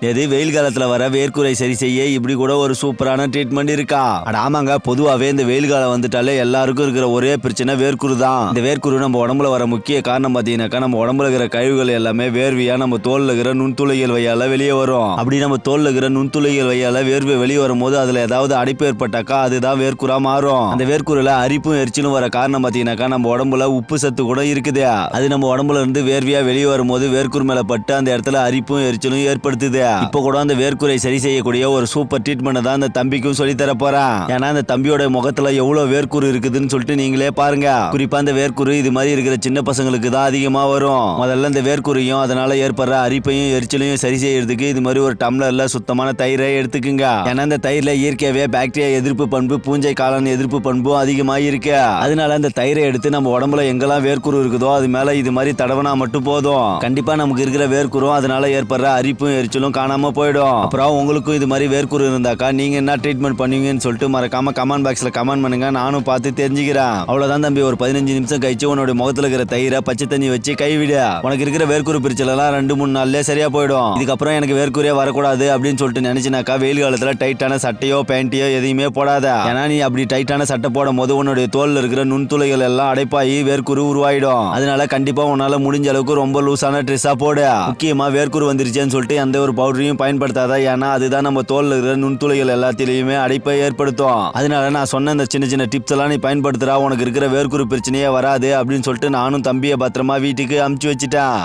எது வெயில் காலத்துல வர வேர்க்குறை சரி செய்ய இப்படி கூட ஒரு சூப்பரான ட்ரீட்மெண்ட் இருக்கா? அட ஆமாங்க பொதுவாவே இந்த வெயில் காலம் வந்துட்டாலே எல்லாருக்கும் இருக்கிற ஒரே பிரச்சனை வேர்க்குரு தான். இந்த வேர்க்குரு நம்ம உடம்புல வர முக்கிய காரணம் பாத்தீங்கன்னாக்கா நம்ம உடம்புல இருக்கிற கழிவுகள் எல்லாமே வேர்வையா நம்ம தோல்ல இருக்கிற நுண்துளைகள் வழியால வெளியே வரும். அப்படி நம்ம தோல்ல இருக்கிற நுண்துளைகள் வழியால வேர்வை வெளியே வரும்போது அதுல ஏதாவது அடைப்பு ஏற்பட்டாக்கா அதுதான் வேர்க்குறா மாறும். அந்த வேர்க்குருல அரிப்பும் எரிச்சலும் வர காரணம் பாத்தீங்கன்னாக்கா நம்ம உடம்புல உப்பு சத்து கூட இருக்குது. அது நம்ம உடம்புல இருந்து வேர்வையா வெளியே வரும்போது வேர்க்குரு மேல பட்டு அந்த இடத்துல அரிப்பும் எரிச்சலும் ஏற்படுத்துது. இப்போ கூட அந்த வேர்க்குறை சரி செய்யக்கூடிய ஒரு சூப்பர் ட்ரீட்மெண்ட் தான் அந்த தம்பிக்கும் சொல்லி தர போறான் ஏன்னா அந்த தம்பியோட முகத்துல எவ்வளவு வேர்க்குரு இருக்குதுன்னு சொல்லிட்டு நீங்களே பாருங்க. குறிப்பா அந்த வேர்க்குரு இது மாதிரி இருக்கிற சின்ன பசங்களுக்கு தான் அதிகமா வரும். முதல்ல இந்த வேர்க்குறையும் அதனால ஏற்படுற அரிப்பையும் எரிச்சலையும் சரி செய்யறதுக்கு இது மாதிரி ஒரு டம்ளர்ல சுத்தமான தயிரை எடுத்துக்குங்க. ஏன்னா இந்த தயிர்ல இயற்கையாவே பாக்டீரியா எதிர்ப்பு பண்பு பூஞ்சை காளான் எதிர்ப்பு பண்பும் அதிகமாக இருக்கு. அதனால அந்த தயிரை எடுத்து நம்ம உடம்புல எங்கெல்லாம் வேர்க்குரு இருக்குதோ அது மேல இது மாதிரி தடவனா மட்டும் போதும். கண்டிப்பா நமக்கு இருக்கிற வேர்க்குரும் அதனால ஏற்படுற அரிப்பும் எரிச்சலும் காணாம போயிடும். அப்புறம் உங்களுக்கும் இது மாதிரி வேர்க்குரு இருந்தாக்கா நீங்க என்ன ட்ரீட்மெண்ட் பண்ணுவீங்கன்னு சொல்லிட்டு மறக்காம கமெண்ட் பாக்ஸ்ல கமெண்ட் பண்ணுங்க. நானும் பார்த்து தெரிஞ்சுக்கிறேன். அவ்வளவுதான் தம்பி ஒரு பதினஞ்சு நிமிஷம் கழிச்சு உன்னோட முகத்துல இருக்கிற தயிரை பச்சை தண்ணி வச்சு கைவிடு. உனக்கு இருக்கிற வேர்க்குரு பிரிச்சல் எல்லாம் ரெண்டு மூணு நாள்லயே சரியா போயிடும். இதுக்கப்புறம் எனக்கு வேர்க்குறியே வரக்கூடாது அப்படின்னு சொல்லிட்டு நினைச்சினாக்கா வெயில் காலத்துல டைட்டான சட்டையோ பேண்ட்டையோ எதையுமே போடாத. ஏன்னா நீ அப்படி டைட்டான சட்டை போடும் போது உன்னுடைய தோல்ல இருக்கிற நுண்துளைகள் எல்லாம் அடைப்பாகி வேர்க்குரு உருவாயிடும். அதனால கண்டிப்பா உன்னால முடிஞ்ச அளவுக்கு ரொம்ப லூஸான ட்ரெஸ்ஸா போடு. முக்கியமா வேர்க்குரு வந்துருச்சேன்னு சொல்லிட்டு அந்த ஒரு பவுடரையும் பயன்படுத்தாத ஏன்னா அதுதான் நம்ம தோலில் இருக்கிற நுண்துளைகள் எல்லாத்திலையுமே அடைப்பை ஏற்படுத்தும். அதனால நான் சொன்ன இந்த சின்ன சின்ன டிப்ஸ் எல்லாம் நீ பயன்படுத்துறா உனக்கு இருக்கிற வேர்க்குறு பிரச்சனையே வராது அப்படின்னு சொல்லிட்டு நானும் தம்பியை பத்திரமா வீட்டுக்கு அமுச்சு வச்சுட்டேன்.